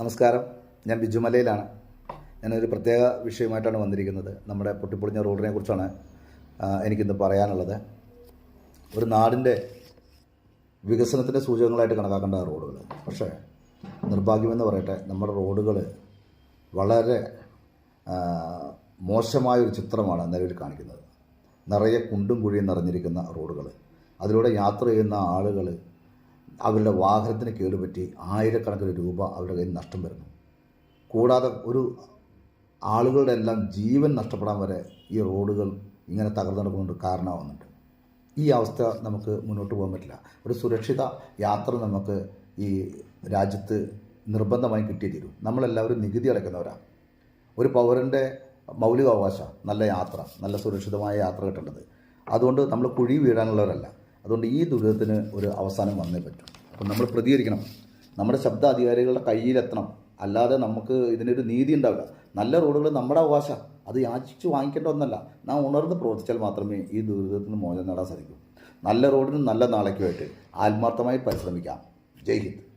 നമസ്കാരം. ഞാൻ ബിജുമലയിലാണ് ഞാനൊരു പ്രത്യേക വിഷയമായിട്ടാണ് വന്നിരിക്കുന്നത്. നമ്മുടെ പൊട്ടിപ്പൊളിഞ്ഞ റോഡിനെ കുറിച്ചാണ് എനിക്കിന്ന് പറയാനുള്ളത്. ഒരു നാടിന്റെ വികസനത്തിന്റെ സൂചകങ്ങളായിട്ട് കണക്കാക്കേണ്ട റോഡുകൾ പക്ഷേ നിർഭാഗ്യമെന്ന് പറയട്ടെ നമ്മുടെ റോഡുകൾ വളരെ മോശമായ മോശമായൊരു ചിത്രമാണ് നിലവിൽ കാണിക്കുന്നത്. നിറയെ കുണ്ടും കുഴിയും നിറഞ്ഞിരിക്കുന്ന റോഡുകൾ അതിലൂടെ യാത്ര ചെയ്യുന്ന ആളുകൾ അവരുടെ വാഹനത്തിന് കേടുപറ്റി ആയിരക്കണക്കിന് രൂപ അവരുടെ കയ്യിൽ നഷ്ടം വരുന്നു. കൂടാതെ ഒരു ആളുകളുടെ എല്ലാം ജീവൻ നഷ്ടപ്പെടാൻ വരെ ഈ റോഡുകൾ ഇങ്ങനെ തകർന്നു നടക്കുന്നത് കാരണമാവുന്നുണ്ട്. ഈ അവസ്ഥ നമുക്ക് മുന്നോട്ട് പോകാൻ പറ്റില്ല. ഒരു സുരക്ഷിത യാത്ര നമുക്ക് ഈ രാജ്യത്ത് നിർബന്ധമായി കിട്ടിയേ തീരൂ. നമ്മളെല്ലാവരും നികുതി അടയ്ക്കുന്നവരാണ്. ഒരു പൗരന്റെ മൗലികാവകാശം നല്ല യാത്ര നല്ല സുരക്ഷിതമായ യാത്ര കിട്ടേണ്ടത്. അതുകൊണ്ട് നമ്മൾ കുഴി വീഴാനുള്ളവരല്ല. അതുകൊണ്ട് ഈ ദുരിതത്തിന് ഒരു അവസാനം വന്നേ പറ്റും. അപ്പം നമ്മൾ പ്രതികരിക്കണം. നമ്മുടെ ശബ്ദ അധികാരികളുടെ കയ്യിലെത്തണം. അല്ലാതെ നമുക്ക് ഇതിനൊരു നീതി ഉണ്ടാവില്ല. നല്ല റോഡുകൾ നമ്മുടെ അവകാശം. അത് യാചിച്ച് വാങ്ങിക്കേണ്ട ഒന്നല്ല. നാം ഉണർന്ന് പ്രവർത്തിച്ചാൽ മാത്രമേ ഈ ദുരിതത്തിന് മോചനം നേടാൻ സാധിക്കൂ. നല്ല റോഡിനും നല്ല നാളേക്കുമായിട്ട് ആത്മാർത്ഥമായി പരിശ്രമിക്കാം. ജയ് ഹിന്ദ്.